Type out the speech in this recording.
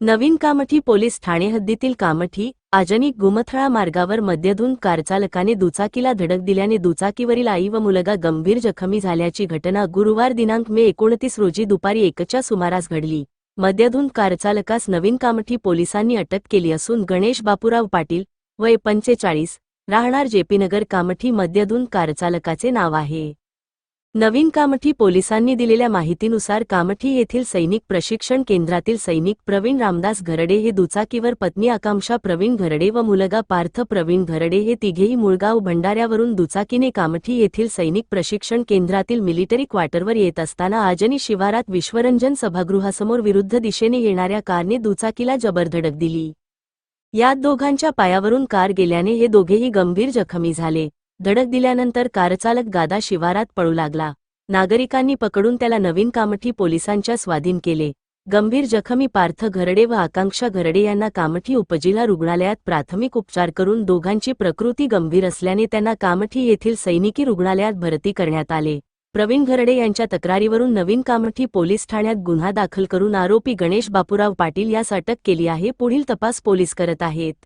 नवीन Kamthi police Thane हद्दीतील कामठी आजनी गुमथळा मार्गावर मद्यधून कारचालकाने दुचाकीला धडक दिल्याने दुचाकीवरील आई व मुलगा गंभीर जखमी झाल्याची घटना गुरुवार दिनांक मे एकोणतीस रोजी दुपारी एकच्या सुमारास घडली. मध्यधून कारचालकास नवीन कामठी पोलिसांनी अटक केली असून गणेश बापूराव पाटील वय पंचेचाळीस राहणार जेपीनगर कामठी मद्यधून कारचालकाचे नाव आहे. नवीन कामठी पोलिसांनी दिलेल्या माहितीनुसार कामठी येथील सैनिक प्रशिक्षण केंद्रातील सैनिक प्रवीण रामदास घरडे हे दुचाकीवर पत्नी आकांक्षा प्रवीण घरडे व मुलगा पार्थ प्रवीण घरडे हे तिघेही मुळगाव भंडाऱ्यावरून दुचाकीने कामठी येथील सैनिक प्रशिक्षण केंद्रातील मिलिटरी क्वार्टरवर येत असताना आजनी शिवारात विश्वरंजन सभागृहासमोर विरुद्ध दिशेने येणाऱ्या कारने दुचाकीला जबरधडक दिली. यात दोघांच्या पायावरून कार गेल्याने हे दोघेही गंभीर जखमी झाले. धडक दिल्यानंतर कारचालक गादा शिवारात पळू लागला. नागरिकांनी पकडून त्याला नवीन कामठी पोलिसांच्या स्वाधीन केले. गंभीर जखमी पार्थ घरडे व आकांक्षा घरडे यांना कामठी उपजिल्हा रुग्णालयात प्राथमिक उपचार करून दोघांची प्रकृती गंभीर असल्याने त्यांना कामठी येथील सैनिकी रुग्णालयात भरती करण्यात आले. प्रवीण घरडे यांच्या तक्रारीवरून नवीन कामठी पोलीस ठाण्यात गुन्हा दाखल करून आरोपी गणेश बापूराव पाटील यास अटक केली आहे पुढील तपास पोलीस करत आहेत.